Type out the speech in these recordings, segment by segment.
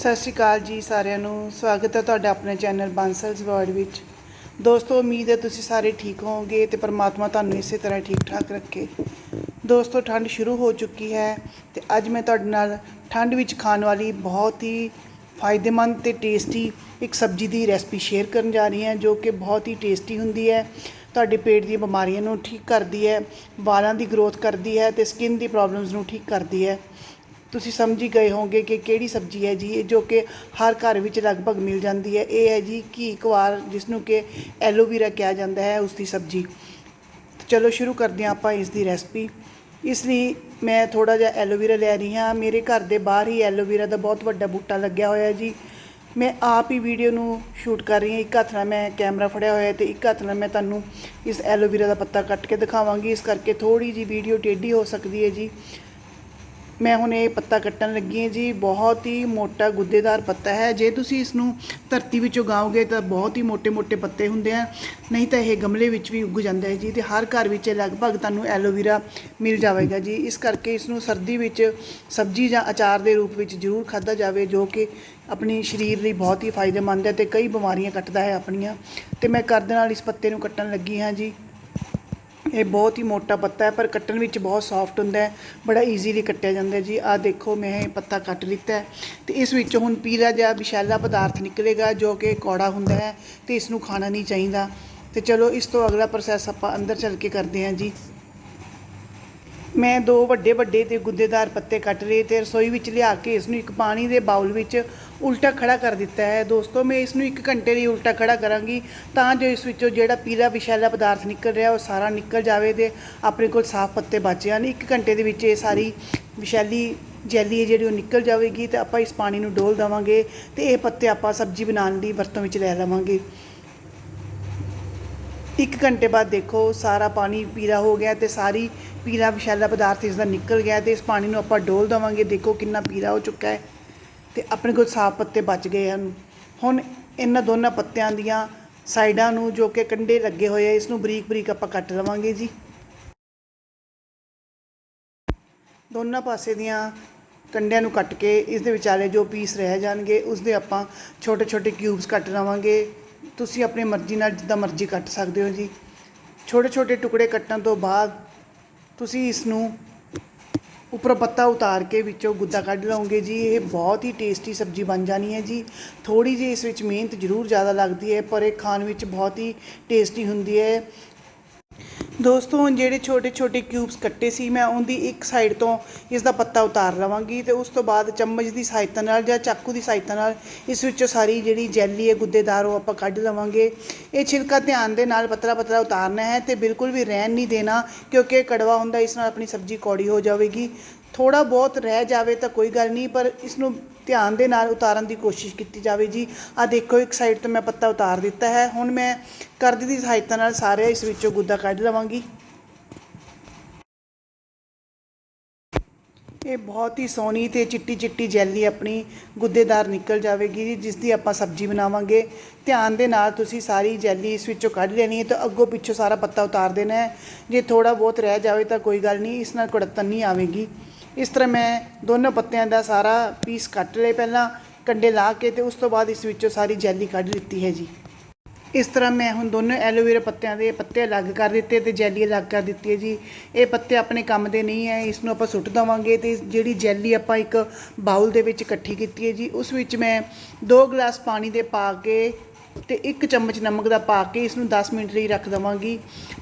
ਸਤਿ ਸ਼੍ਰੀ ਅਕਾਲ ਜੀ ਸਾਰਿਆਂ ਨੂੰ। ਸਵਾਗਤ ਹੈ ਤੁਹਾਡਾ ਆਪਣੇ ਚੈਨਲ ਬਾਂਸਲਸ ਵਰਡ ਵਿੱਚ। ਦੋਸਤੋ, ਉਮੀਦ ਹੈ ਤੁਸੀਂ ਸਾਰੇ ਠੀਕ ਹੋਵੋਗੇ ਤੇ ਪਰਮਾਤਮਾ ਤੁਹਾਨੂੰ ਇਸੇ ਤਰ੍ਹਾਂ ਠੀਕ ਠਾਕ ਰੱਖੇ। ਦੋਸਤੋ, ਠੰਡ ਸ਼ੁਰੂ ਹੋ ਚੁੱਕੀ ਹੈ ਤੇ ਅੱਜ ਮੈਂ ਤੁਹਾਡੇ ਨਾਲ ਠੰਡ ਵਿੱਚ ਖਾਣ ਵਾਲੀ ਬਹੁਤ ਹੀ ਫਾਇਦੇਮੰਦ ਤੇ ਟੇਸਟੀ ਇੱਕ ਸਬਜ਼ੀ ਦੀ ਰੈਸਪੀ ਸ਼ੇਅਰ ਕਰਨ ਜਾ ਰਹੀ ਹਾਂ, ਜੋ ਕਿ ਬਹੁਤ ਹੀ ਟੇਸਟੀ ਹੁੰਦੀ ਹੈ। ਤੁਹਾਡੇ ਪੇਟ ਦੀਆਂ ਬਿਮਾਰੀਆਂ ਨੂੰ ਠੀਕ ਕਰਦੀ ਹੈ, ਵਾਲਾਂ ਦੀ ਗਰੋਥ ਕਰਦੀ ਹੈ ਤੇ ਸਕਿਨ ਦੀ ਪ੍ਰੋਬਲਮਸ ਨੂੰ ਠੀਕ ਕਰਦੀ ਹੈ। ਤੁਸੀਂ ਸਮਝ ਹੀ ਗਏ ਹੋਵੋਗੇ ਕਿ ਕਿਹੜੀ ਸਬਜ਼ੀ ਹੈ ਜੀ, ਇਹ ਜੋ ਕਿ ਹਰ ਘਰ ਵਿੱਚ ਲਗਭਗ ਮਿਲ ਜਾਂਦੀ ਹੈ। ਇਹ ਹੈ ਜੀ ਘੀ ਕੁਆਰ ਜਿਸ ਨੂੰ ਕਿ ਐਲੋਵੀਰਾ ਕਿਹਾ ਜਾਂਦਾ ਹੈ ਉਸ ਦੀ ਸਬਜ਼ੀ। ਚਲੋ ਸ਼ੁਰੂ ਕਰਦੇ ਹਾਂ ਆਪਾਂ ਇਸ ਦੀ ਰੈਸਪੀ। ਇਸ ਲਈ ਮੈਂ ਥੋੜਾ ਜਿਹਾ ਐਲੋਵੀਰਾ ਲੈ ਰਹੀ ਹਾਂ। ਮੇਰੇ ਘਰ ਦੇ ਬਾਹਰ ਹੀ ਐਲੋਵੀਰਾ ਦਾ ਬਹੁਤ ਵੱਡਾ ਬੂਟਾ ਲੱਗਿਆ ਹੋਇਆ ਜੀ। ਮੈਂ ਆਪ ਹੀ ਵੀਡੀਓ ਨੂੰ ਸ਼ੂਟ ਕਰ ਰਹੀ ਹਾਂ। ਇੱਕ ਹੱਥ ਨਾਲ ਮੈਂ ਕੈਮਰਾ ਫੜਿਆ ਹੋਇਆ ਹੈ ਤੇ ਇੱਕ ਹੱਥ ਨਾਲ ਮੈਂ ਤੁਹਾਨੂੰ ਇਸ ਐਲੋਵੀਰਾ ਦਾ ਪੱਤਾ ਕੱਟ ਕੇ ਦਿਖਾਵਾਂਗੀ। ਇਸ ਕਰਕੇ ਥੋੜੀ ਜੀ ਵੀਡੀਓ ਟੇਢੀ ਹੋ ਸਕਦੀ ਹੈ ਜੀ। ਮੈਂ ਹੁਣ ਇਹ ਪੱਤਾ ਕੱਟਣ ਲੱਗੀ ਹਾਂ ਜੀ, ਬਹੁਤ ਹੀ ਮੋਟਾ ਗੁੱਦੇਦਾਰ ਪੱਤਾ ਹੈ। ਜੇ ਤੁਸੀਂ ਇਸ ਨੂੰ ਧਰਤੀ ਵਿੱਚ ਉਗਾਓਗੇ ਤਾਂ ਬਹੁਤ ਹੀ ਮੋٹے-ਮੋٹے ਪੱਤੇ ਹੁੰਦੇ ਆ। ਨਹੀਂ ਤਾਂ ਇਹ ਗਮਲੇ ਵਿੱਚ ਵੀ ਉੱਗ ਜਾਂਦਾ ਹੈ ਜੀ ਤੇ ਹਰ ਘਰ ਵਿੱਚ ਲਗਭਗ ਤੁਹਾਨੂੰ ਐਲੋਵੇਰਾ ਮਿਲ ਜਾਵੇਗਾ ਜੀ। ਇਸ ਕਰਕੇ ਇਸ ਨੂੰ ਸਰਦੀ ਵਿੱਚ ਸਬਜ਼ੀ ਜਾਂ ਅਚਾਰ ਦੇ ਰੂਪ ਵਿੱਚ ਜ਼ਰੂਰ ਖਾਧਾ ਜਾਵੇ, ਜੋ ਕਿ ਆਪਣੀ ਸਰੀਰ ਲਈ ਬਹੁਤ ਹੀ ਫਾਇਦੇਮੰਦ ਹੈ ਤੇ ਕਈ ਬਿਮਾਰੀਆਂ ਕੱਟਦਾ ਹੈ ਆਪਣੀਆਂ। ਤੇ ਮੈਂ ਕਰਦੇ ਨਾਲ ਇਸ ਪੱਤੇ ਨੂੰ ਕੱਟਣ ਲੱਗੀ ਹਾਂ ਜੀ। ਇਹ ਬਹੁਤ ਹੀ ਮੋਟਾ ਪੱਤਾ ਹੈ, ਪਰ ਕੱਟਣ ਵਿੱਚ ਬਹੁਤ ਸੌਫਟ ਹੁੰਦਾ ਹੈ, ਬੜਾ ਈਜ਼ੀਲੀ ਕੱਟਿਆ ਜਾਂਦਾ ਜੀ। ਆਹ ਦੇਖੋ, ਮੈਂ ਇਹ ਪੱਤਾ ਕੱਟ ਲਿੱਤਾ ਹੈ। ਤੇ ਇਸ ਵਿੱਚ ਹੁਣ ਪੀਲਾ ਜਿਹਾ ਵਿਸ਼ੈਲਾ ਪਦਾਰਥ ਨਿਕਲੇਗਾ ਜੋ ਕਿ ਕੌੜਾ ਹੁੰਦਾ ਹੈ ਤੇ ਇਸ ਨੂੰ ਖਾਣਾ ਨਹੀਂ ਚਾਹੀਦਾ। ਤੇ ਚਲੋ, ਇਸ ਤੋਂ ਅਗਲਾ ਪ੍ਰੋਸੈਸ ਆਪਾਂ ਅੰਦਰ ਚੱਲ ਕੇ ਕਰਦੇ ਹਾਂ ਜੀ। ਮੈਂ ਦੋ ਵੱਡੇ ਵੱਡੇ ਤੇ ਗੁੱਦੇਦਾਰ ਪੱਤੇ ਕੱਟ ਲਏ ਤੇ ਰਸੋਈ ਵਿੱਚ ਲਿਆ ਕੇ ਇਸ ਨੂੰ ਇੱਕ ਪਾਣੀ ਦੇ ਬਾਉਲ ਵਿੱਚ ਉਲਟਾ ਖੜਾ ਕਰ ਦਿੱਤਾ ਹੈ। ਦੋਸਤੋ, ਮੈਂ ਇਸ ਨੂੰ 1 ਘੰਟੇ ਲਈ ਉਲਟਾ ਖੜਾ ਕਰਾਂਗੀ ਤਾਂ ਜੋ ਇਸ ਵਿੱਚੋਂ ਜਿਹੜਾ ਪੀਲਾ ਵਿਸ਼ੈਲਾ ਪਦਾਰਥ ਨਿਕਲ ਰਿਹਾ ਉਹ ਸਾਰਾ ਨਿਕਲ ਜਾਵੇ ਤੇ ਆਪਣੇ ਕੋਲ ਸਾਫ਼ ਪੱਤੇ ਬਚ ਜਾਣ। 1 ਘੰਟੇ ਦੇ ਵਿੱਚ ਇਹ ਸਾਰੀ ਵਿਸ਼ੈਲੀ ਜੈਲੀ ਹੈ ਜਿਹੜੀ ਉਹ ਨਿਕਲ ਜਾਵੇਗੀ ਤੇ ਆਪਾਂ ਇਸ ਪਾਣੀ ਨੂੰ ਡੋਲ ਦੇਵਾਂਗੇ ਤੇ ਇਹ ਪੱਤੇ ਆਪਾਂ ਸਬਜ਼ੀ ਬਣਾਉਣ ਲਈ ਵਰਤੋਂ ਵਿੱਚ ਲੈ ਲਵਾਂਗੇ। ਇੱਕ ਘੰਟੇ ਬਾਅਦ ਦੇਖੋ, ਸਾਰਾ ਪਾਣੀ ਪੀਲਾ ਹੋ ਗਿਆ ਤੇ ਸਾਰੀ ਪੀਲਾ ਵਿਸ਼ੈਲਾ ਪਦਾਰਥ ਇਸ ਦਾ ਨਿਕਲ ਗਿਆ ਤੇ ਇਸ ਪਾਣੀ ਨੂੰ ਆਪਾਂ ਡੋਲ ਦੇਵਾਂਗੇ। ਦੇਖੋ ਕਿੰਨਾ ਪੀਲਾ ਹੋ ਚੁੱਕਾ ਹੈ ਤੇ ਆਪਣੇ ਕੋਲ ਸਾਫ਼ ਪੱਤੇ ਬਚ ਗਏ ਹਨ। ਹੁਣ ਇਹਨਾਂ ਦੋਨਾਂ ਪੱਤਿਆਂ ਦੀਆਂ ਸਾਈਡਾਂ ਨੂੰ ਜੋ ਕਿ ਕੰਡੇ ਲੱਗੇ ਹੋਏ ਆ, ਇਸ ਨੂੰ ਬਰੀਕ ਬਰੀਕ ਆਪਾਂ ਕੱਟ ਲਵਾਂਗੇ ਜੀ। ਦੋਨਾਂ ਪਾਸੇ ਦੀਆਂ ਕੰਡਿਆਂ ਨੂੰ ਕੱਟ ਕੇ ਇਸ ਦੇ ਵਿਚਾਲੇ ਜੋ ਪੀਸ ਰਹਿ ਜਾਣਗੇ, ਉਸ ਦੇ ਆਪਾਂ ਛੋਟੇ ਛੋਟੇ ਕਿਊਬਸ ਕੱਟ ਲਵਾਂਗੇ। ਤੁਸੀਂ ਆਪਣੀ ਮਰਜ਼ੀ ਨਾਲ ਜਿੱਦਾਂ ਮਰਜ਼ੀ ਕੱਟ ਸਕਦੇ ਹੋ ਜੀ। ਛੋਟੇ ਛੋਟੇ ਟੁਕੜੇ ਕੱਟਣ ਤੋਂ ਬਾਅਦ ਤੁਸੀਂ ਇਸ ਨੂੰ ਉੱਪਰੋਂ ਪੱਤਾ ਉਤਾਰ ਕੇ ਵਿੱਚੋਂ ਗੁੱਦਾ ਕੱਢ ਲਓਗੇ ਜੀ, ਇਹ ਬਹੁਤ ਹੀ ਟੇਸਟੀ ਸਬਜ਼ੀ ਬਣ ਜਾਣੀ ਹੈ ਜੀ। ਥੋੜੀ ਜਿਹੀ ਇਸ ਵਿੱਚ ਮਿਹਨਤ ਜ਼ਰੂਰ ਜ਼ਿਆਦਾ ਲੱਗਦੀ ਹੈ, ਪਰ ਇਹ ਖਾਣ ਵਿੱਚ ਬਹੁਤ ਹੀ ਟੇਸਟੀ ਹੁੰਦੀ ਹੈ। ਦੋਸਤੋ ਜਿਹੜੇ ਛੋਟੇ ਛੋਟੇ ਕਿਊਬਸ ਕੱਟੇ ਸੀ, ਮੈਂ ਉਹਦੀ ਇੱਕ ਸਾਈਡ ਤੋਂ ਇਸ ਦਾ ਪੱਤਾ ਉਤਾਰ ਲਵਾਂਗੀ ਤੇ ਉਸ ਤੋਂ ਬਾਅਦ ਚਮਚ ਦੀ ਸਹਾਇਤਾ ਨਾਲ ਜਾਂ ਚਾਕੂ ਦੀ ਸਹਾਇਤਾ ਨਾਲ ਇਸ ਵਿੱਚੋਂ ਸਾਰੀ ਜਿਹੜੀ ਜੈਲੀ ਹੈ, ਗੁੱਦੇਦਾਰ, ਉਹ ਆਪਾਂ ਕੱਢ ਲਵਾਂਗੇ। ਇਹ ਛਿਲਕਾ ਧਿਆਨ ਦੇ ਨਾਲ ਪਤਲਾ ਪਤਲਾ ਉਤਾਰਨਾ ਹੈ ਤੇ ਬਿਲਕੁਲ ਵੀ ਰਹਿਣ ਨਹੀਂ ਦੇਣਾ ਕਿਉਂਕਿ ਇਹ ਕੜਵਾ ਹੁੰਦਾ, ਇਸ ਨਾਲ ਆਪਣੀ ਸਬਜ਼ੀ ਕੌੜੀ ਹੋ ਜਾਵੇਗੀ। ਥੋੜਾ ਬਹੁਤ ਰਹਿ ਜਾਵੇ ਤਾਂ ਕੋਈ ਗੱਲ ਨਹੀਂ, ਪਰ ਇਸ ਨੂੰ ਧਿਆਨ ਦੇ ਨਾਲ ਉਤਾਰਨ ਦੀ ਕੋਸ਼ਿਸ਼ ਕੀਤੀ ਜਾਵੇ ਜੀ। ਆ ਦੇਖੋ, ਇੱਕ ਸਾਈਡ ਤੋਂ ਮੈਂ ਪੱਤਾ ਉਤਾਰ ਦਿੱਤਾ ਹੈ। ਹੁਣ ਮੈਂ ਕਰਦ ਦੀ ਸਹਾਇਤਾ ਨਾਲ ਸਾਰੇ ਇਸ ਵਿੱਚੋਂ ਗੁੱਦਾ ਕੱਢ ਲਵਾਂਗੀ। ਇਹ ਬਹੁਤ ਹੀ ਸੋਹਣੀ ਤੇ ਚਿੱਟੀ ਚਿੱਟੀ ਜੈਲੀ ਆਪਣੀ ਗੁੱਦੇਦਾਰ ਨਿਕਲ ਜਾਵੇਗੀ ਜੀ ਜਿਸ ਦੀ ਆਪਾਂ ਸਬਜ਼ੀ ਬਣਾਵਾਂਗੇ। ਧਿਆਨ ਦੇ ਨਾਲ ਤੁਸੀਂ ਸਾਰੀ ਜੈਲੀ ਇਸ ਵਿੱਚੋਂ ਕੱਢ ਲੈਣੀ ਹੈ ਤਾਂ ਅੱਗੋਂ ਪਿੱਛੋਂ ਸਾਰਾ ਪੱਤਾ ਉਤਾਰ ਦੇਣਾ ਹੈ। ਜੇ ਥੋੜਾ ਬਹੁਤ ਰਹਿ ਜਾਵੇ ਤਾਂ ਕੋਈ ਗੱਲ ਨਹੀਂ, ਇਸ ਨਾਲ ਕੁੜਤਨ ਨਹੀਂ ਆਵੇਗੀ। ਇਸ ਤਰ੍ਹਾਂ ਮੈਂ ਦੋਨੋਂ ਪੱਤਿਆਂ ਦਾ ਸਾਰਾ ਪੀਸ ਕੱਟ ਲਏ ਪਹਿਲਾਂ, ਕੰਡੇ ਲਾ ਕੇ ਤੇ ਉਸ ਤੋਂ ਬਾਅਦ ਇਸ ਵਿੱਚੋਂ ਸਾਰੀ ਜੈਲੀ ਕੱਢ ਲਿੱਤੀ ਹੈ ਜੀ। ਇਸ ਤਰ੍ਹਾਂ ਮੈਂ ਹੁਣ ਦੋਨੋਂ ਐਲੋਵੇਰਾ ਪੱਤਿਆਂ ਦੇ ਪੱਤੇ ਅਲੱਗ ਕਰ ਦਿੱਤੇ ਤੇ ਜੈਲੀ ਅਲੱਗ ਕਰ ਦਿੱਤੀ ਹੈ ਜੀ। ਇਹ ਪੱਤੇ ਆਪਣੇ ਕੰਮ ਦੇ ਨਹੀਂ ਹੈ, ਇਸ ਨੂੰ ਆਪਾਂ ਸੁੱਟ ਦਵਾਂਗੇ ਤੇ ਜਿਹੜੀ ਜੈਲੀ ਆਪਾਂ ਇੱਕ ਬਾਉਲ ਦੇ ਵਿੱਚ ਇਕੱਠੀ ਕੀਤੀ ਹੈ ਜੀ, ਉਸ ਵਿੱਚ ਮੈਂ 2 ਗਲਾਸ ਪਾਣੀ ਦੇ ਪਾ ਕੇ ਤੇ ਇੱਕ ਚਮਚ ਨਮਕ ਦਾ ਪਾ ਕੇ ਇਸ ਨੂੰ 10 ਮਿੰਟ ਲਈ ਰੱਖ ਦਵਾਂਗੀ।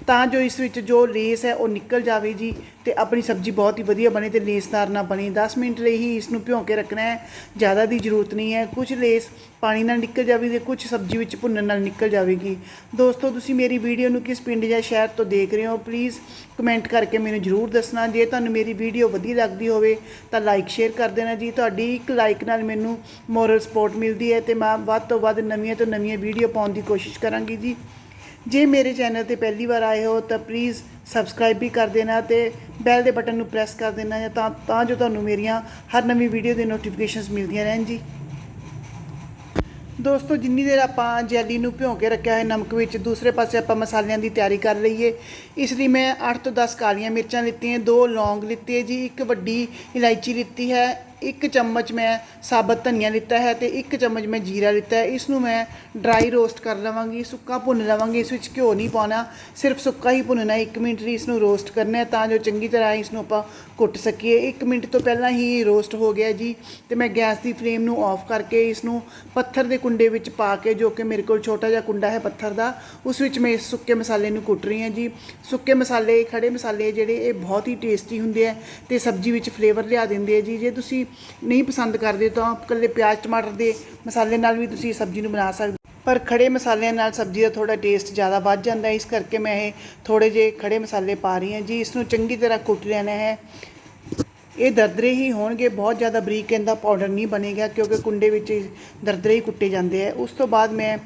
ਤਾਂ ਜੋ ਇਸ ਵਿੱਚ ਜੋ ਲੇਸ ਹੈ ਉਹ ਨਿਕਲ ਜਾਵੇ ਜੀ ਤੇ ਆਪਣੀ ਸਬਜ਼ੀ ਬਹੁਤ ਹੀ ਵਧੀਆ ਬਣੇ ਤੇ ਲੇਸਦਾਰ ਨਾ ਬਣੇ। 10 ਮਿੰਟ ਲਈ ਹੀ ਇਸ ਨੂੰ ਭਿਉਂ ਕੇ ਰੱਖਣਾ ਹੈ। ਜ਼ਿਆਦਾ ਦੀ ਜ਼ਰੂਰਤ ਨਹੀਂ ਹੈ। ਕੁਝ ਲੇਸ ਪਾਣੀ ਨਾਲ ਨਿਕਲ ਜਾਵੇਗੀ ਤੇ ਕੁਝ ਸਬਜ਼ੀ ਵਿੱਚ ਭੁੰਨਣ ਨਾਲ ਨਿਕਲ ਜਾਵੇਗੀ। ਦੋਸਤੋ, ਤੁਸੀਂ ਮੇਰੀ ਵੀਡੀਓ ਨੂੰ ਕਿਸ ਪਿੰਡ ਜਾਂ ਸ਼ਹਿਰ ਤੋਂ ਦੇਖ ਰਹੇ ਹੋ ਪਲੀਜ਼ ਕਮੈਂਟ ਕਰਕੇ ਮੈਨੂੰ ਜ਼ਰੂਰ ਦੱਸਣਾ। ਜੇ ਤੁਹਾਨੂੰ ਮੇਰੀ ਵੀਡੀਓ ਵਧੀਆ ਲੱਗਦੀ ਹੋਵੇ, ਤਾਂ ਲਾਈਕ ਸ਼ੇਅਰ ਕਰ ਦੇਣਾ ਜੀ। ਤੁਹਾਡੀ ਇੱਕ ਲਾਈਕ ਨਾਲ ਮੈਨੂੰ ਮੋਰਲ ਸਪੋਰਟ ਮਿਲਦੀ ਹੈ ਤੇ ਮੈਂ ਵੱਧ ਤੋਂ ਵੱਧ ਨਵੀਆਂ ਤੋਂ ਨਵੀਆਂ ਵੀਡੀਓ ਪਾਉਣ ਦੀ ਕੋਸ਼ਿਸ਼ ਕਰਾਂਗੀ ਜੀ। ਜੇ ਮੇਰੇ ਚੈਨਲ ਤੇ ਪਹਿਲੀ ਵਾਰ ਆਏ ਹੋ, ਤਾਂ ਪਲੀਜ਼ ਸਬਸਕ੍ਰਾਈਬ ਵੀ ਕਰ ਦੇਣਾ ਤੇ ਬੈਲ ਦੇ ਬਟਨ ਨੂੰ ਪ੍ਰੈਸ ਕਰ ਦੇਣਾ ਜਾਂ ਤਾਂ ਤਾਂ ਜੋ ਤੁਹਾਨੂੰ ਮੇਰੀਆਂ ਹਰ ਨਵੀਂ ਵੀਡੀਓ ਦੇ ਨੋਟੀਫਿਕੇਸ਼ਨਸ ਮਿਲਦੀਆਂ ਰਹਿਣ ਜੀ। ਦੋਸਤੋ, ਜਿੰਨੀ ਦੇਰ ਆਪਾਂ ਜੈਲੀ ਨੂੰ ਭਿਉਂ ਕੇ ਰੱਖਿਆ ਹੈ ਨਮਕ ਵਿੱਚ, ਦੂਸਰੇ ਪਾਸੇ ਆਪਾਂ ਮਸਾਲਿਆਂ ਦੀ ਤਿਆਰੀ ਕਰ ਲਈਏ। ਇਸ ਲਈ ਮੈਂ 8 ਤੋਂ 10 ਕਾਲੀਆਂ ਮਿਰਚਾਂ ਲਿੱਤੀਆਂ, ਦੋ ਲੌਂਗ ਲਿੱਤੀ ਹੈ ਜੀ, ਇੱਕ ਵੱਡੀ ਇਲਾਇਚੀ ਲਿੱਤੀ ਹੈ ਇੱਕ ਚਮਚ ਮੈਂ ਸਾਬਤ ਧਨੀਆ ਲਿੱਤਾ ਹੈ ਤੇ ਇੱਕ ਚਮਚ ਮੈਂ ਜੀਰਾ ਲਿੱਤਾ ਹੈ। ਇਸ ਨੂੰ ਮੈਂ ਡਰਾਈ ਰੋਸਟ ਕਰ ਲਵਾਂਗੀ, ਸੁੱਕਾ ਭੁੰਨ ਲਵਾਂਗੀ। ਇਸ ਵਿੱਚ ਘਿਓ ਨਹੀਂ ਪਾਉਣਾ, ਸਿਰਫ ਸੁੱਕਾ ਹੀ ਭੁੰਨਣਾ 1 ਮਿੰਟ ਲਈ ਇਸ ਨੂੰ ਰੋਸਟ ਕਰਨਾ ਹੈ ਤਾਂ ਜੋ ਚੰਗੀ ਤਰ੍ਹਾਂ ਇਸ ਨੂੰ ਆਪਾਂ ਕੁੱਟ ਸਕੀਏ। 1 ਮਿੰਟ ਤੋਂ ਪਹਿਲਾਂ ਹੀ ਰੋਸਟ ਹੋ ਗਿਆ ਜੀ ਤੇ ਮੈਂ ਗੈਸ ਦੀ ਫਲੇਮ ਨੂੰ ਆਫ ਕਰਕੇ ਇਸ ਨੂੰ ਪੱਥਰ ਦੇ ਕੁੰਡੇ ਵਿੱਚ ਪਾ ਕੇ, ਜੋ ਕਿ ਮੇਰੇ ਕੋਲ ਛੋਟਾ ਜਿਹਾ ਕੁੰਡਾ ਹੈ ਪੱਥਰ ਦਾ, ਉਸ ਵਿੱਚ ਮੈਂ ਇਸ ਸੁੱਕੇ ਮਸਾਲੇ ਨੂੰ ਕੁੱਟ ਰਹੀ ਹਾਂ ਜੀ। ਸੁੱਕੇ ਮਸਾਲੇ, ਖੜੇ ਮਸਾਲੇ ਜਿਹੜੇ ਇਹ ਬਹੁਤ ਹੀ ਟੇਸਟੀ ਹੁੰਦੇ ਆ ਤੇ ਸਬਜ਼ੀ ਵਿੱਚ ਫਲੇਵਰ ਲਿਆ ਦਿੰਦੇ ਆ ਜੀ। ਜੇ ਤੁਸੀਂ ਨਹੀਂ ਪਸੰਦ ਕਰਦੇ ਤਾਂ ਇਕੱਲੇ ਪਿਆਜ਼, ਟਮਾਟਰ ਦੇ ਮਸਾਲੇ ਨਾਲ ਵੀ ਤੁਸੀਂ ਸਬਜ਼ੀ ਨੂੰ ਬਣਾ ਸਕਦੇ ਪਰ ਖੜੇ ਮਸਾਲਿਆਂ ਨਾਲ ਸਬਜ਼ੀ ਦਾ ਥੋੜਾ ਟੇਸਟ ਜ਼ਿਆਦਾ ਵੱਧ ਜਾਂਦਾ ਇਸ ਕਰਕੇ ਮੈਂ ਇਹ ਥੋੜੇ ਜਿਹੇ ਖੜੇ ਮਸਾਲੇ ਪਾ ਰਹੀ ਹਾਂ। ਜੀ, ਇਸ ਨੂੰ ਚੰਗੀ ਤਰ੍ਹਾਂ ਕੁੱਟ ਲੈਣਾ ਹੈ। ਇਹ ਦਰਦਰੇ ਹੀ ਹੋਣਗੇ। ਬਹੁਤ ਜ਼ਿਆਦਾ ਬਰੀਕ ਇਹਦਾ ਪਾਊਡਰ ਨਹੀਂ ਬਣੇਗਾ ਕਿਉਂਕਿ ਕੁੰਡੇ ਵਿੱਚ ਦਰਦਰੇ ਹੀ ਕੁੱਟੇ ਜਾਂਦੇ ਆ। ਉਸ ਤੋਂ ਬਾਅਦ ਮੈਂ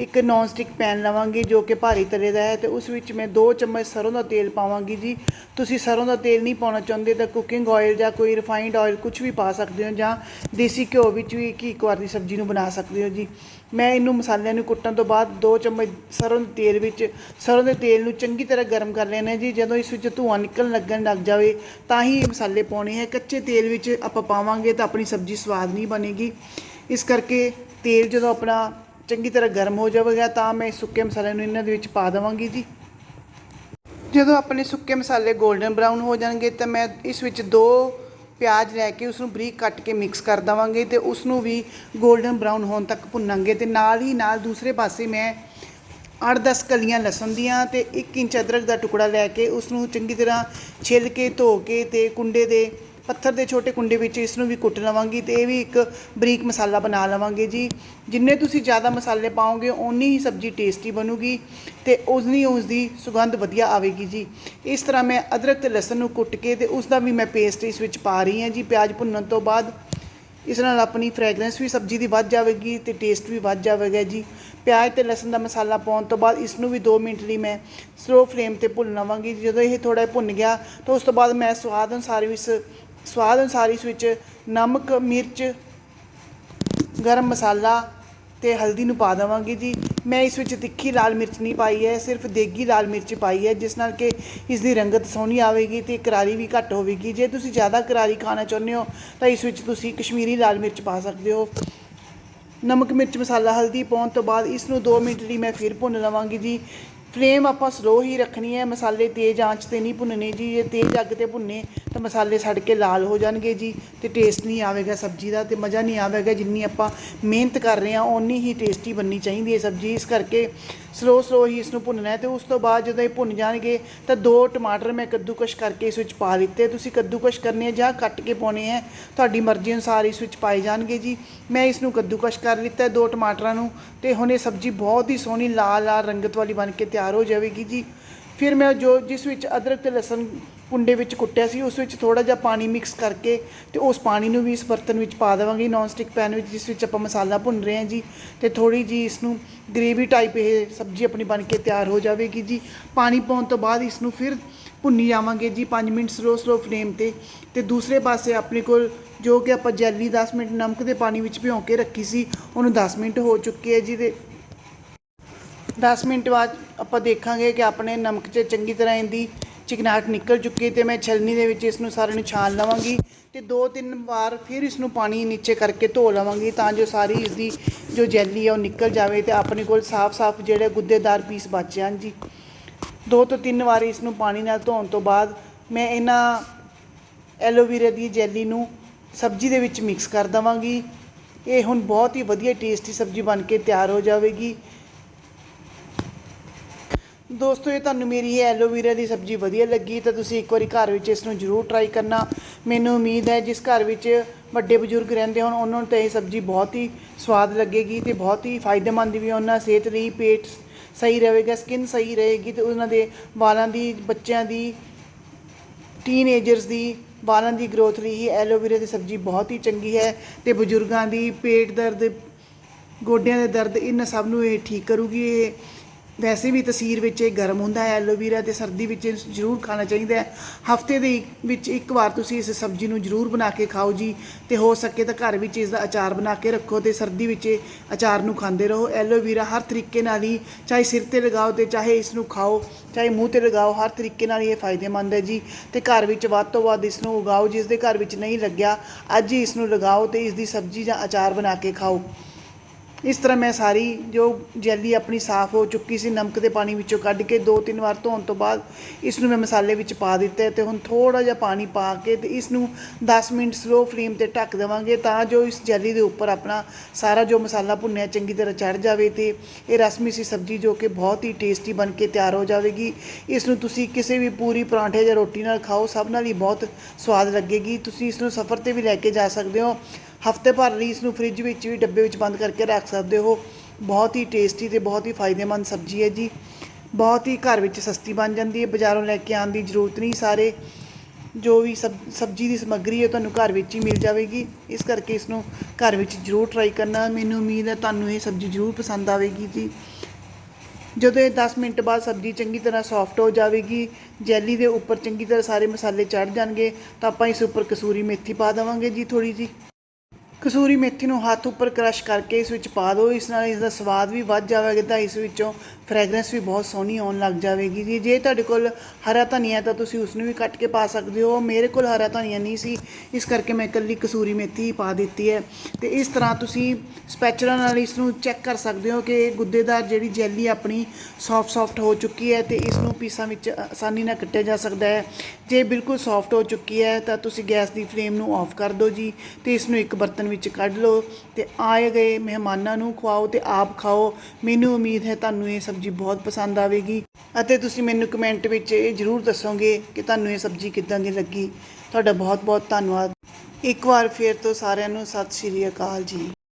ਇੱਕ ਨੌਨ ਸਟਿਕ ਪੈਨ ਲਵਾਂਗੀ ਜੋ ਕਿ ਭਾਰੀ ਤਲੇ ਦਾ ਹੈ ਤੇ ਉਸ ਵਿੱਚ ਮੈਂ 2 ਚਮਚ ਸਰੋਂ ਦਾ ਤੇਲ ਪਾਵਾਂਗੀ ਜੀ। ਤੁਸੀਂ ਸਰੋਂ ਦਾ ਤੇਲ ਨਹੀਂ ਪਾਉਣਾ ਚਾਹੁੰਦੇ ਤਾਂ ਕੁਕਿੰਗ ਆਇਲ ਜਾਂ ਕੋਈ ਰਿਫਾਈਨਡ ਆਇਲ ਕੁਝ ਵੀ ਪਾ ਸਕਦੇ ਹੋ ਜਾਂ ਦੇਸੀ ਘਿਓ ਵਿੱਚ ਵੀ ਇੱਕ ਇੱਕ ਵਾਰ ਦੀ ਸਬਜ਼ੀ ਨੂੰ ਬਣਾ ਸਕਦੇ ਹੋ ਜੀ। ਮੈਂ ਇਹਨੂੰ ਮਸਾਲਿਆਂ ਨੂੰ ਕੁੱਟਣ ਤੋਂ ਬਾਅਦ 2 ਚਮਚ ਸਰੋਂ ਦੇ ਤੇਲ ਵਿੱਚ, ਸਰੋਂ ਦੇ ਤੇਲ ਨੂੰ ਚੰਗੀ ਤਰ੍ਹਾਂ ਗਰਮ ਕਰ ਲੈਣਾ ਜੀ। ਜਦੋਂ ਇਸ ਵਿੱਚ ਧੂੰਆਂ ਨਿਕਲਣ ਲੱਗਣ ਲੱਗ ਜਾਵੇ ਤਾਂ ਹੀ ਇਹ ਮਸਾਲੇ ਪਾਉਣੇ ਹੈ। ਕੱਚੇ ਤੇਲ ਵਿੱਚ ਆਪਾਂ ਪਾਵਾਂਗੇ ਤਾਂ ਆਪਣੀ ਸਬਜ਼ੀ ਸਵਾਦ ਨਹੀਂ ਬਣੇਗੀ। ਇਸ ਕਰਕੇ ਤੇਲ ਜਦੋਂ ਆਪਣਾ ਚੰਗੀ ਤਰ੍ਹਾਂ ਗਰਮ ਹੋ ਜਾਵੇਗਾ ਤਾਂ ਮੈਂ ਸੁੱਕੇ ਮਸਾਲੇ ਨੂੰ ਇਹਨਾਂ ਦੇ ਵਿੱਚ ਪਾ ਦੇਵਾਂਗੀ ਜੀ। ਜਦੋਂ ਆਪਣੇ ਸੁੱਕੇ ਮਸਾਲੇ 골ਡਨ ਬਰਾਊਨ ਹੋ ਜਾਣਗੇ ਤਾਂ ਮੈਂ ਇਸ ਵਿੱਚ ਦੋ ਪਿਆਜ਼ ਲੈ ਕੇ ਉਸ ਨੂੰ ਬਰੀਕ ਕੱਟ ਕੇ ਮਿਕਸ ਕਰ ਦਵਾਂਗੇ ਤੇ ਉਸ ਨੂੰ ਵੀ 골ਡਨ ਬਰਾਊਨ ਹੋਣ ਤੱਕ ਭੁੰਨਾਂਗੇ ਤੇ ਨਾਲ ਹੀ ਨਾਲ ਦੂਸਰੇ ਪਾਸੇ ਮੈਂ 8-10 ਕਲੀਆਂ ਲਸਣ ਦੀਆਂ ਤੇ 1 ਇੰਚ ਅਦਰਕ ਦਾ ਟੁਕੜਾ ਲੈ ਕੇ ਉਸ ਨੂੰ ਚੰਗੀ ਤਰ੍ਹਾਂ ਛਿੱਲ ਕੇ ਧੋ ਕੇ ਤੇ ਕੁੰਡੇ ਦੇ ਪੱਥਰ ਦੇ ਛੋਟੇ ਕੁੰਡੇ ਵਿੱਚ ਇਸ ਨੂੰ ਵੀ ਕੁੱਟ ਲਵਾਂਗੀ ਤੇ ਇਹ ਵੀ ਇੱਕ ਬਰੀਕ ਮਸਾਲਾ ਬਣਾ ਲਵਾਂਗੇ ਜੀ। ਜਿੰਨੇ ਤੁਸੀਂ ਜ਼ਿਆਦਾ ਮਸਾਲੇ ਪਾਓਗੇ, ਓਨੀ ਹੀ ਸਬਜ਼ੀ ਟੇਸਟੀ ਬਣੂਗੀ ਤੇ ਉਸਨੀ ਉਸ ਦੀ ਸੁਗੰਧ ਵਧੀਆ ਆਵੇਗੀ ਜੀ। ਇਸ ਤਰ੍ਹਾਂ ਮੈਂ ਅਦਰਕ ਤੇ ਲਸਣ ਨੂੰ ਕੁੱਟ ਕੇ ਤੇ ਉਸ ਦਾ ਵੀ ਮੈਂ ਪੇਸਟ ਇਸ ਵਿੱਚ ਪਾ ਰਹੀ ਹਾਂ ਜੀ। ਪਿਆਜ਼ ਭੁੰਨਣ ਤੋਂ ਬਾਅਦ ਇਸ ਨਾਲ ਆਪਣੀ ਫ੍ਰੈਗਰੈਂਸ ਵੀ ਸਬਜ਼ੀ ਦੀ ਵੱਧ ਜਾਵੇਗੀ ਤੇ ਟੇਸਟ ਵੀ ਵੱਧ ਜਾਵੇਗਾ ਜੀ। ਪਿਆਜ਼ ਤੇ ਲਸਣ ਦਾ ਮਸਾਲਾ ਪਾਉਣ ਤੋਂ ਬਾਅਦ ਇਸ ਨੂੰ ਵੀ 2 ਮਿੰਟ ਲਈ ਮੈਂ ਸਲੋ ਫਲੇਮ ਤੇ ਭੁੰਨ ਲਵਾਂਗੀ। ਜਦੋਂ ਇਹ ਥੋੜਾ ਭੁੰਨ ਗਿਆ, ਤਾਂ ਉਸ ਤੋਂ ਬਾਅਦ ਮੈਂ ਸਵਾਦ ਅਨੁਸਾਰ ਇਸ ਸਵਾਦ ਅਨੁਸਾਰ ਇਸ ਵਿੱਚ ਨਮਕ, ਮਿਰਚ, ਗਰਮ ਮਸਾਲਾ ਤੇ ਹਲਦੀ ਨੂੰ ਪਾ ਦੇਵਾਂਗੀ ਜੀ। ਮੈਂ ਇਸ ਵਿੱਚ ਤਿੱਖੀ ਲਾਲ ਮਿਰਚ ਨਹੀਂ ਪਾਈ ਹੈ, ਸਿਰਫ ਦੇਗੀ ਲਾਲ ਮਿਰਚ ਪਾਈ ਹੈ, ਜਿਸ ਨਾਲ ਕਿ ਇਸ ਦੀ ਰੰਗਤ ਸੋਹਣੀ ਆਵੇਗੀ ਤੇ ਕਰਾਰੀ ਵੀ ਘੱਟ ਹੋਵੇਗੀ। ਜੇ ਤੁਸੀਂ ਜ਼ਿਆਦਾ ਕਰਾਰੀ ਖਾਣਾ ਚਾਹੁੰਦੇ ਹੋ, ਤਾਂ ਇਸ ਵਿੱਚ ਤੁਸੀਂ ਕਸ਼ਮੀਰੀ ਲਾਲ ਮਿਰਚ ਪਾ ਸਕਦੇ ਹੋ। ਨਮਕ, ਮਿਰਚ, ਮਸਾਲਾ ਹਲਦੀ ਪਾਉਣ ਤੋਂ ਬਾਅਦ ਇਸ ਨੂੰ 2 ਮਿੰਟ ਲਈ ਮੈਂ ਫਿਰ ਭੁੰਨ ਲਵਾਂਗੀ ਜੀ। ਫਲੇਮ ਆਪਾਂ ਸਲੋ ਹੀ ਰੱਖਣੀ ਹੈ, ਮਸਾਲੇ ਤੇਜ਼ ਆਂਚ ਤੇ ਨਹੀਂ ਭੁੰਨਣੇ ਜੀ ਜੇ ਤੇਜ਼ ਅੱਗ ਤੇ ਭੁੰਨੇ ਤਾਂ ਮਸਾਲੇ ਸੜ ਕੇ ਲਾਲ ਹੋ ਜਾਣਗੇ ਜੀ ਤੇ ਟੇਸਟ ਨਹੀਂ ਆਵੇਗਾ ਸਬਜ਼ੀ ਦਾ ਤੇ ਮਜ਼ਾ ਨਹੀਂ ਆਵੇਗਾ, ਜਿੰਨੀ ਆਪਾਂ ਮਿਹਨਤ ਕਰ ਰਹੇ ਹਾਂ, ਓਨੀ ਹੀ ਟੇਸਟੀ ਬਣਨੀ ਚਾਹੀਦੀ ਹੈ ਸਬਜ਼ੀ। ਇਸ ਕਰਕੇ ਸਲੋ ਸਲੋ ਹੀ ਇਸ ਨੂੰ ਭੁੰਨਣਾ ਹੈ ਤੇ ਉਸ ਤੋਂ ਬਾਅਦ ਜਦੋਂ ਇਹ ਭੁੰਨ ਜਾਣਗੇ ਤਾਂ ਦੋ ਟਮਾਟਰ ਮੈਂ ਕੱਦੂਕਸ਼ ਕਰਕੇ ਇਸ ਵਿੱਚ ਪਾ ਦਿੱਤੇ। ਤੁਸੀਂ ਕੱਦੂਕਸ਼ ਕਰਨੇ ਜਾਂ ਕੱਟ ਕੇ ਪਾਉਣੇ ਹੈ ਤੁਹਾਡੀ ਮਰਜ਼ੀ ਅਨੁਸਾਰ ਇਸ ਵਿੱਚ ਪਾਏ ਜਾਣਗੇ ਜੀ। ਮੈਂ ਇਸ ਨੂੰ ਕੱਦੂਕਸ਼ ਕਰ ਲਿੱਤਾ ਦੋ ਟਮਾਟਰਾਂ ਨੂੰ ਤੇ ਹੁਣ ਇਹ ਸਬਜ਼ੀ ਬਹੁਤ ਹੀ ਸੋਹਣੀ ਲਾਲ ਲਾਲ ਰੰਗਤ ਵਾਲੀ ਬਣ ਕੇ ਤਿਆਰ ਹੋ ਜਾਵੇਗੀ ਜੀ। ਫਿਰ ਮੈਂ ਜੋ ਜਿਸ ਵਿੱਚ ਅਦਰਕ ਤੇ ਲਸਣ ਕੁੰਡੇ ਵਿੱਚ ਕੁੱਟਿਆ ਸੀ, ਉਸ ਵਿੱਚ ਥੋੜਾ ਜਿਹਾ ਪਾਣੀ ਮਿਕਸ ਕਰਕੇ ਤੇ ਉਸ ਪਾਣੀ ਨੂੰ ਵੀ ਇਸ ਬਰਤਨ ਵਿੱਚ ਪਾ ਦੇਵਾਂਗੀ ਨੌਨ ਸਟਿਕ ਪੈਨ ਵਿੱਚ, ਜਿਸ ਵਿੱਚ ਆਪਾਂ ਮਸਾਲਾ ਭੁੰਨ ਰਹੇ ਹਾਂ ਜੀ ਤੇ ਥੋੜੀ ਜੀ ਇਸ ਨੂੰ ਗ੍ਰੇਵੀ ਟਾਈਪ ਇਹ ਸਬਜ਼ੀ ਆਪਣੀ ਬਣ ਕੇ ਤਿਆਰ ਹੋ ਜਾਵੇਗੀ ਜੀ। ਪਾਣੀ ਪਾਉਣ ਤੋਂ ਬਾਅਦ ਇਸ ਨੂੰ ਫਿਰ ਭੁੰਨੀ ਜਾਵਾਂਗੇ ਜੀ 5 ਮਿੰਟ ਸਲੋ ਸਲੋ ਫਲੇਮ ਤੇ ਤੇ ਦੂਸਰੇ ਪਾਸੇ ਆਪਣੇ ਕੋਲ ਜੋ ਕਿ ਆਪਾਂ ਜੈਲੀ 10 ਮਿੰਟ ਨਮਕ ਦੇ ਪਾਣੀ ਵਿੱਚ ਭਿਓ ਕੇ ਰੱਖੀ ਸੀ, ਉਹਨੂੰ 10 ਮਿੰਟ ਹੋ ਚੁੱਕੇ ਹੈ ਜੀ ਤੇ 10 ਮਿੰਟ ਬਾਅਦ ਆਪਾਂ ਦੇਖਾਂਗੇ ਕਿ ਆਪਣੇ ਨਮਕ 'ਚ ਚੰਗੀ ਤਰ੍ਹਾਂ ਇਹਦੀ ਚਿਕਨਾਹਟ ਨਿਕਲ ਚੁੱਕੀ ਤੇ ਮੈਂ ਛਲਨੀ ਦੇ ਵਿੱਚ ਇਸ ਨੂੰ ਸਾਰੇ ਨੂੰ ਛਾਣ ਲਵਾਂਗੀ ਤੇ ਦੋ ਤਿੰਨ ਵਾਰ ਫਿਰ ਇਸ ਨੂੰ ਪਾਣੀ ਨੀਚੇ ਕਰਕੇ ਧੋ ਲਵਾਂਗੀ ਤਾਂ ਜੋ ਸਾਰੀ ਇਸ ਦੀ ਜੋ ਜੈਲੀ ਆ ਉਹ ਨਿਕਲ ਜਾਵੇ ਤੇ ਆਪਣੇ ਕੋਲ ਸਾਫ਼-ਸਾਫ਼ ਜਿਹੜੇ ਗੁੱਦੇਦਾਰ ਪੀਸ ਬਚ ਜਾਣ ਜੀ। ਦੋ ਤੋਂ ਤਿੰਨ ਵਾਰ ਇਸ ਨੂੰ ਪਾਣੀ ਨਾਲ ਧੋਣ ਤੋਂ ਬਾਅਦ ਮੈਂ ਇਹਨਾਂ ਐਲੋਵੀਰਾ ਦੀ ਜੈਲੀ ਨੂੰ ਸਬਜ਼ੀ ਦੇ ਵਿੱਚ ਮਿਕਸ ਕਰ ਦਵਾਂਗੀ। ਇਹ ਹੁਣ ਬਹੁਤ ਹੀ ਵਧੀਆ ਟੇਸਟੀ ਸਬਜ਼ੀ ਬਣ ਕੇ ਤਿਆਰ ਹੋ ਜਾਵੇਗੀ। ਦੋਸਤੋ, ਇਹ ਤੁਹਾਨੂੰ ਮੇਰੀ ਇਹ ਐਲੋਵੀਰਾ ਦੀ ਸਬਜ਼ੀ ਵਧੀਆ ਲੱਗੀ ਤਾਂ ਤੁਸੀਂ ਇੱਕ ਵਾਰੀ ਘਰ ਵਿੱਚ ਇਸ ਨੂੰ ਜ਼ਰੂਰ ਟਰਾਈ ਕਰਨਾ। ਮੈਨੂੰ ਉਮੀਦ ਹੈ ਜਿਸ ਘਰ ਵਿੱਚ ਵੱਡੇ ਬਜ਼ੁਰਗ ਰਹਿੰਦੇ ਹੋਣ, ਉਹਨਾਂ ਨੂੰ ਤਾਂ ਇਹ ਸਬਜ਼ੀ ਬਹੁਤ ਹੀ ਸਵਾਦ ਲੱਗੇਗੀ ਤੇ ਬਹੁਤ ਹੀ ਫਾਇਦੇਮੰਦ ਵੀ ਹੈ ਉਹਨਾਂ ਸਿਹਤ ਲਈ ਪੇਟ ਸਹੀ ਰਹੇਗਾ ਸਕਿਨ ਸਹੀ ਰਹੇਗੀ ਤੇ ਉਹਨਾਂ ਦੇ ਵਾਲਾਂ ਦੀ, ਬੱਚਿਆਂ ਦੀ ਟੀਨੇਜਰਸ ਦੀ, ਵਾਲਾਂ ਦੀ ਗਰੋਥ ਲਈ ਹੀ ਐਲੋਵੇਰਾ ਦੀ ਸਬਜ਼ੀ ਬਹੁਤ ਹੀ ਚੰਗੀ ਹੈ ਤੇ ਬਜ਼ੁਰਗਾਂ ਦੀ ਪੇਟ ਦਰਦ, ਗੋਡਿਆਂ ਦੇ ਦਰਦ, ਇਹਨਾਂ ਸਭ ਨੂੰ ਇਹ ਠੀਕ ਕਰੂਗੀ, ਇਹ ਵੈਸੇ ਵੀ ਤਸੀਰ ਵਿੱਚ ਇਹ ਗਰਮ ਹੁੰਦਾ ਹੈ ਐਲੋਵੀਰਾ ਤੇ ਸਰਦੀ ਵਿੱਚ ਇਸ ਜ਼ਰੂਰ ਖਾਣਾ ਚਾਹੀਦਾ ਹੈ। ਹਫ਼ਤੇ ਦੇ ਵਿੱਚ ਇੱਕ ਵਾਰ ਤੁਸੀਂ ਇਸ ਸਬਜ਼ੀ ਨੂੰ ਜ਼ਰੂਰ ਬਣਾ ਕੇ ਖਾਓ ਜੀ ਤੇ ਹੋ ਸਕੇ ਤਾਂ ਘਰ ਵਿੱਚ ਇਸ ਦਾ ਅਚਾਰ ਬਣਾ ਕੇ ਰੱਖੋ ਤੇ ਸਰਦੀ ਵਿੱਚ ਇਹ ਅਚਾਰ ਨੂੰ ਖਾਂਦੇ ਰਹੋ। ਐਲੋਵੀਰਾ ਹਰ ਤਰੀਕੇ ਨਾਲ ਹੀ ਚਾਹੇ ਸਿਰ ਤੇ ਲਗਾਓ ਤੇ ਚਾਹੇ ਇਸ ਨੂੰ ਖਾਓ, ਚਾਹੇ ਮੂੰਹ ਤੇ ਲਗਾਓ, ਹਰ ਤਰੀਕੇ ਨਾਲ ਹੀ ਇਹ ਫਾਇਦੇਮੰਦ ਹੈ ਜੀ। ਤੇ ਘਰ ਵਿੱਚ ਵੱਧ ਤੋਂ ਵੱਧ ਇਸ ਨੂੰ ਉਗਾਓ, ਜਿਸ ਦੇ ਘਰ ਵਿੱਚ ਨਹੀਂ ਲੱਗਿਆ, ਅੱਜ ਹੀ ਇਸ ਨੂੰ ਲਗਾਓ ਤੇ ਇਸ ਦੀ ਸਬਜ਼ੀ ਜਾਂ ਅਚਾਰ ਬਣਾ ਕੇ ਖਾਓ। ਇਸ ਤਰ੍ਹਾਂ ਮੈਂ ਸਾਰੀ ਜੋ ਜੈਲੀ ਆਪਣੀ ਸਾਫ਼ ਹੋ ਚੁੱਕੀ ਸੀ, ਨਮਕ ਦੇ ਪਾਣੀ ਵਿੱਚੋਂ ਕੱਢ ਕੇ ਦੋ ਤਿੰਨ ਵਾਰ ਧੋਣ ਤੋਂ ਬਾਅਦ ਇਸ ਨੂੰ ਮੈਂ ਮਸਾਲੇ ਵਿੱਚ ਪਾ ਦਿੱਤਾ ਹੈ ਤੇ ਹੁਣ ਥੋੜਾ ਜਿਹਾ ਪਾਣੀ ਪਾ ਕੇ ਤੇ ਇਸ ਨੂੰ 10 ਮਿੰਟ ਸਲੋ ਫਲੇਮ ਤੇ ਢੱਕ ਦੇਵਾਂਗੇ ਤਾਂ ਜੋ ਇਸ ਜੈਲੀ ਦੇ ਉੱਪਰ ਆਪਣਾ ਸਾਰਾ ਜੋ ਮਸਾਲਾ ਭੁੰਨਿਆ ਚੰਗੀ ਤਰ੍ਹਾਂ ਚੜ ਜਾਵੇ ਤੇ ਇਹ ਰਸਮੀ ਸੀ ਸਬਜ਼ੀ ਜੋ ਕਿ ਬਹੁਤ ਹੀ ਟੇਸਟੀ ਬਣ ਕੇ ਤਿਆਰ ਹੋ ਜਾਵੇਗੀ। ਇਸ ਨੂੰ ਤੁਸੀਂ ਕਿਸੇ ਵੀ ਪੂਰੀ ਪਰਾਂਠੇ ਜਾਂ ਰੋਟੀ ਨਾਲ ਖਾਓ, ਸਭ ਨਾਲ ਹੀ ਬਹੁਤ ਸਵਾਦ ਲੱਗੇਗੀ। ਤੁਸੀਂ ਇਸ ਨੂੰ ਸਫ਼ਰ ਤੇ ਵੀ ਲੈ ਕੇ ਜਾ ਸਕਦੇ ਹੋ। ਹਫ਼ਤੇ ਭਰ ਲਈ ਇਸ ਨੂੰ ਫ੍ਰਿਜ ਵਿੱਚ ਵੀ ਡੱਬੇ ਵਿੱਚ ਬੰਦ ਕਰਕੇ ਰੱਖ ਸਕਦੇ ਹੋ। ਬਹੁਤ ਹੀ ਟੇਸਟੀ ਤੇ ਬਹੁਤ ਹੀ ਫਾਇਦੇਮੰਦ ਸਬਜ਼ੀ ਹੈ ਜੀ। ਬਹੁਤ ਹੀ ਘਰ ਵਿੱਚ ਸਸਤੀ ਬਣ ਜਾਂਦੀ ਹੈ। ਬਾਜ਼ਾਰੋਂ ਲੈ ਕੇ ਆਉਣ ਦੀ ਜ਼ਰੂਰਤ ਨਹੀਂ। ਸਾਰੇ ਜੋ ਵੀ ਸਬ, ਸਬਜ਼ੀ ਦੀ ਸਮੱਗਰੀ ਹੈ ਤੁਹਾਨੂੰ ਘਰ ਵਿੱਚ ਹੀ ਮਿਲ ਜਾਵੇਗੀ। ਇਸ ਕਰਕੇ ਇਸ ਨੂੰ ਘਰ ਵਿੱਚ ਜ਼ਰੂਰ ਟਰਾਈ ਕਰਨਾ। ਮੈਨੂੰ ਉਮੀਦ ਹੈ ਤੁਹਾਨੂੰ ਇਹ ਸਬਜ਼ੀ ਜ਼ਰੂਰ ਪਸੰਦ ਆਵੇਗੀ ਜੀ। ਜਦੋਂ ਇਹ 10 ਮਿੰਟ ਬਾਅਦ ਸਬਜ਼ੀ ਚੰਗੀ ਤਰ੍ਹਾਂ ਸੌਫਟ ਹੋ ਜਾਵੇਗੀ, ਜੈਲੀ ਦੇ ਉੱਪਰ ਚੰਗੀ ਤਰ੍ਹਾਂ ਸਾਰੇ ਮਸਾਲੇ ਚੜ ਜਾਣਗੇ, ਤਾਂ ਆਪਾਂ ਇਸ ਉੱਪਰ ਕਸੂਰੀ ਮੇਥੀ ਪਾ ਦੇਵਾਂਗੇ ਜੀ ਥੋੜੀ ਜੀ ਕਸੂਰੀ ਮੇਥੀ ਨੂੰ ਹੱਥ ਉੱਪਰ ਕ੍ਰਸ਼ ਕਰਕੇ ਇਸ ਵਿੱਚ ਪਾ ਦਿਓ। ਇਸ ਨਾਲ ਇਸ ਦਾ ਸਵਾਦ ਵੀ ਵੱਧ ਜਾਵੇਗਾ ਤਾਂ ਇਸ ਵਿੱਚੋਂ ਫ੍ਰੈਗਰੈਂਸ ਵੀ ਬਹੁਤ ਸੋਹਣੀ ਆਉਣ ਲੱਗ ਜਾਵੇਗੀ ਜੀ। ਜੇ ਤੁਹਾਡੇ ਕੋਲ ਹਰਾ ਧਨੀਆ ਤਾਂ ਤੁਸੀਂ ਉਸ ਨੂੰ ਵੀ ਕੱਟ ਕੇ ਪਾ ਸਕਦੇ ਹੋ। ਮੇਰੇ ਕੋਲ ਹਰਾ ਧਨੀਆ ਨਹੀਂ ਸੀ, ਇਸ ਕਰਕੇ ਮੈਂ ਇਕੱਲੀ ਕਸੂਰੀ ਮੇਥੀ ਹੀ ਪਾ ਦਿੱਤੀ ਹੈ। ਤੇ ਇਸ ਤਰ੍ਹਾਂ ਤੁਸੀਂ ਸਪੈਚੂਲਾ ਨਾਲ ਇਸ ਨੂੰ ਚੈੱਕ ਕਰ ਸਕਦੇ ਹੋ ਕਿ ਗੁੱਦੇਦਾਰ ਜਿਹੜੀ ਜੈਲੀ ਆਪਣੀ ਸੌਫਟ ਸੌਫਟ ਹੋ ਚੁੱਕੀ ਹੈ ਤੇ ਇਸ ਨੂੰ ਪੀਸਾਂ ਵਿੱਚ ਆਸਾਨੀ ਨਾਲ ਕੱਟਿਆ ਜਾ ਸਕਦਾ ਹੈ। ਜੇ ਬਿਲਕੁਲ ਸੌਫਟ ਹੋ ਚੁੱਕੀ ਹੈ ਤਾਂ ਤੁਸੀਂ ਗੈਸ ਦੀ ਫਲੇਮ ਨੂੰ ਆਫ ਕਰ ਦਿਓ ਜੀ ਤੇ ਇਸ ਨੂੰ ਇੱਕ ਬਰਤਨ ਵਿੱਚ ਵਿੱਚ ਕੱਢ ਲਓ ਤੇ ਆਏ ਗਏ ਮਹਿਮਾਨਾਂ ਨੂੰ ਖਵਾਓ ਤੇ ਆਪ ਖਾਓ। ਮੈਨੂੰ ਉਮੀਦ ਹੈ ਤੁਹਾਨੂੰ ਇਹ ਸਬਜ਼ੀ ਬਹੁਤ ਪਸੰਦ ਆਵੇਗੀ ਅਤੇ ਤੁਸੀਂ ਮੈਨੂੰ ਕਮੈਂਟ ਵਿੱਚ ਇਹ ਜ਼ਰੂਰ ਦੱਸੋਗੇ ਕਿ ਤੁਹਾਨੂੰ ਇਹ ਸਬਜ਼ੀ ਕਿੱਦਾਂ ਦੀ ਲੱਗੀ। ਤੁਹਾਡਾ ਬਹੁਤ ਬਹੁਤ ਧੰਨਵਾਦ। ਇੱਕ ਵਾਰ ਫੇਰ ਤੋਂ ਸਾਰਿਆਂ ਨੂੰ ਸਤਿ ਸ਼੍ਰੀ ਅਕਾਲ ਜੀ।